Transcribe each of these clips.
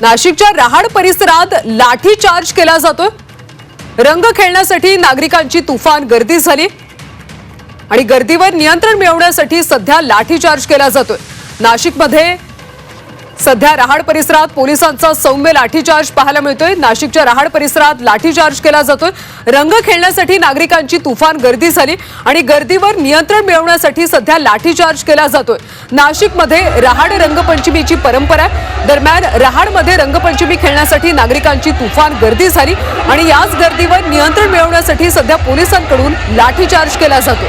नाशिकच्या रहाड परिसरात लाठी चार्ज केला जातोय. रंग खेळण्यासाठी नागरिकांची तुफान गर्दी झाली. आणि गर्दीवर नियंत्रण मिळवण्यासाठी सध्या लाठीचार्ज केला जातोय. नाशिकमध्ये सध्या रहाड परिसरात पोलिसांचा सौम्य लाठीचार्ज पाहायला मिळतोय. नाशिकच्या रहाड परिसरात लाठीचार्ज केला जातोय. रंग खेळण्यासाठी नागरिकांची तुफान गर्दी झाली. आणि गर्दीवर नियंत्रण मिळवण्यासाठी सध्या लाठीचार्ज केला जातोय. नाशिकमध्ये रहाड रंगपंचमीची परंपरा दरम्यान रहाडमध्ये रंगपंचमी खेळण्यासाठी नागरिकांची तुफान गर्दी झाली आणि याच गर्दीवर नियंत्रण मिळवण्यासाठी सध्या पोलिसांकडून लाठीचार्ज केला जातो.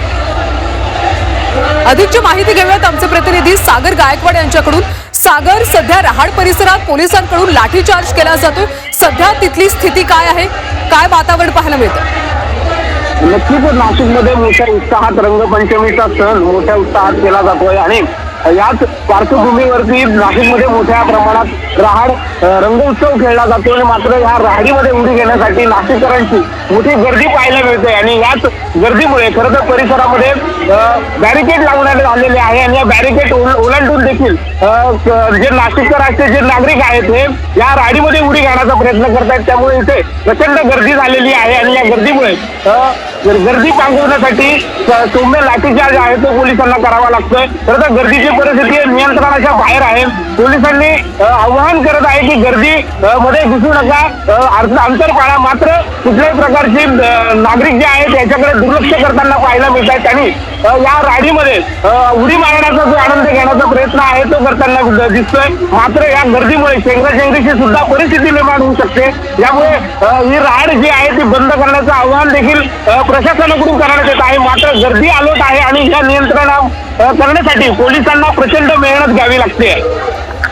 अधिकची माहिती घेऊयात आमचे प्रतिनिधी सागर गायकवाड यांच्याकडून. सागर सध्या रहाड परिसरात पोलिसांकडून लाठीचार्ज केला जातोय. सध्या तिथली स्थिती काय आहे? काय वातावरण पाहायला मिळतं? नक्कीच नाशिकमध्ये मोठ्या उत्साहात रंगपंचमीचा सण मोठ्या उत्साहात केला जातोय आणि याच पार्श्वभूमीवरती नाशिकमध्ये मोठ्या प्रमाणात राहाड रंगोत्सव खेळला जातो आणि मात्र या रहाडीमध्ये उडी घेण्यासाठी नाशिककरांची मोठी गर्दी पाहायला मिळते आणि याच गर्दीमुळे खरं तर परिसरामध्ये बॅरिकेड लावण्यात आलेले आहे आणि या बॅरिकेड ओलांडून देखील जे नाशिककर असते जे नागरिक आहेत हे या राडीमध्ये उडी घालण्याचा प्रयत्न करतायत. त्यामुळे इथे प्रचंड गर्दी झालेली आहे आणि या गर्दीमुळे गर्दी पांगवण्यासाठी सौम्य लाठीचार्ज आहे तो पोलिसांना करावा लागतोय. खरं तर गर्दीची परिस्थिती नियंत्रणाच्या बाहेर आहे. पोलिसांनी आवाहन करत आहे की गर्दी मध्ये घुसू नका. अंतर पाळा. मात्र कुठल्याही प्रकारची नागरिक जे आहेत याच्याकडे दुर्लक्ष करताना पाहायला मिळत आहेत आणि या राडीमध्ये उडी मारण्याचा जो आनंद घेण्याचा प्रयत्न आहे तो करताना दिसतोय. मात्र या गर्दीमुळे शेंगराशेंगरीची सुद्धा परिस्थिती निर्माण होऊ शकते. यामुळे ही राड जी आहे ती बंद करण्याचं आवाहन देखील प्रशासनाकडून करण्यात येत आहे. मात्र गर्दी आलोट आहे आणि या नियंत्रण करण्यासाठी पोलिसांना प्रचंड मेहनत घ्यावी लागते.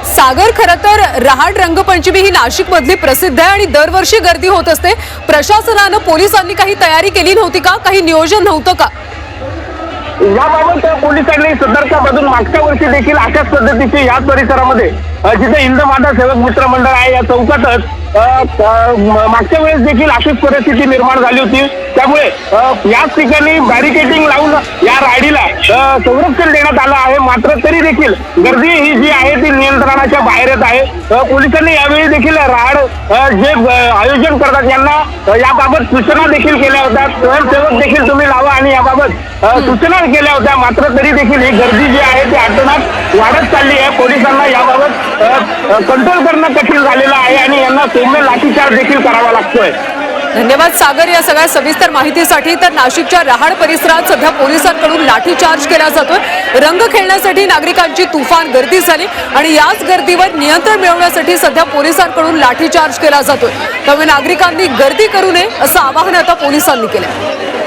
सागर खरं तर रहाट रंगपंचमी ही नाशिक मधली प्रसिद्ध आहे आणि दरवर्षी गर्दी होत असते. प्रशासनानं पोलिसांनी काही तयारी केली नव्हती का? काही नियोजन नव्हतं का? याबाबत पोलिसांनी सतर्कतामधून मागच्या वर्षी देखील अशाच पद्धतीची याच परिसरामध्ये जिथे हिंद माता सेवक मित्र मंडळ आहे या चौकातच मागच्या वेळेस देखील अशीच परिस्थिती निर्माण झाली होती. त्यामुळे याच ठिकाणी बॅरिकेडिंग लावून या राडीला संरक्षण देण्यात आलं आहे. मात्र तरी देखील गर्दी ही जी आहे ती नियंत्रणाच्या बाहेर येत आहे पोलिसांनी यावेळी देखील राड जे आयोजन करतात यांना याबाबत सूचना देखील केल्या होत्या. स्वयंसेवक देखील तुम्ही लावा आणि याबाबत सूचना केल्या होत्या. मात्र तरी देखील ही गर्दी जी आहे ती अचानक वाढत चालली आहे. पोलिसांना याबाबत कंट्रोल करणं कठीण झालेलं आहे आणि यांना सौम्य लाठीचार्ज देखील करावा लागतोय. धन्यवाद सागर या सगळ्या सविस्तर माहितीसाठी. तर नाशिकच्या रहाड परिसरात सध्या पोलिसांकडून लाठीचार्ज केला जातोय. रंग खेळण्यासाठी नागरिकांची तुफान गर्दी झाली आणि याच गर्दीवर नियंत्रण मिळवण्यासाठी सध्या पोलिसांकडून लाठीचार्ज केला जातोय. त्यामुळे नागरिकांनी गर्दी करू नये असं आवाहन आता पोलिसांनी केलंय.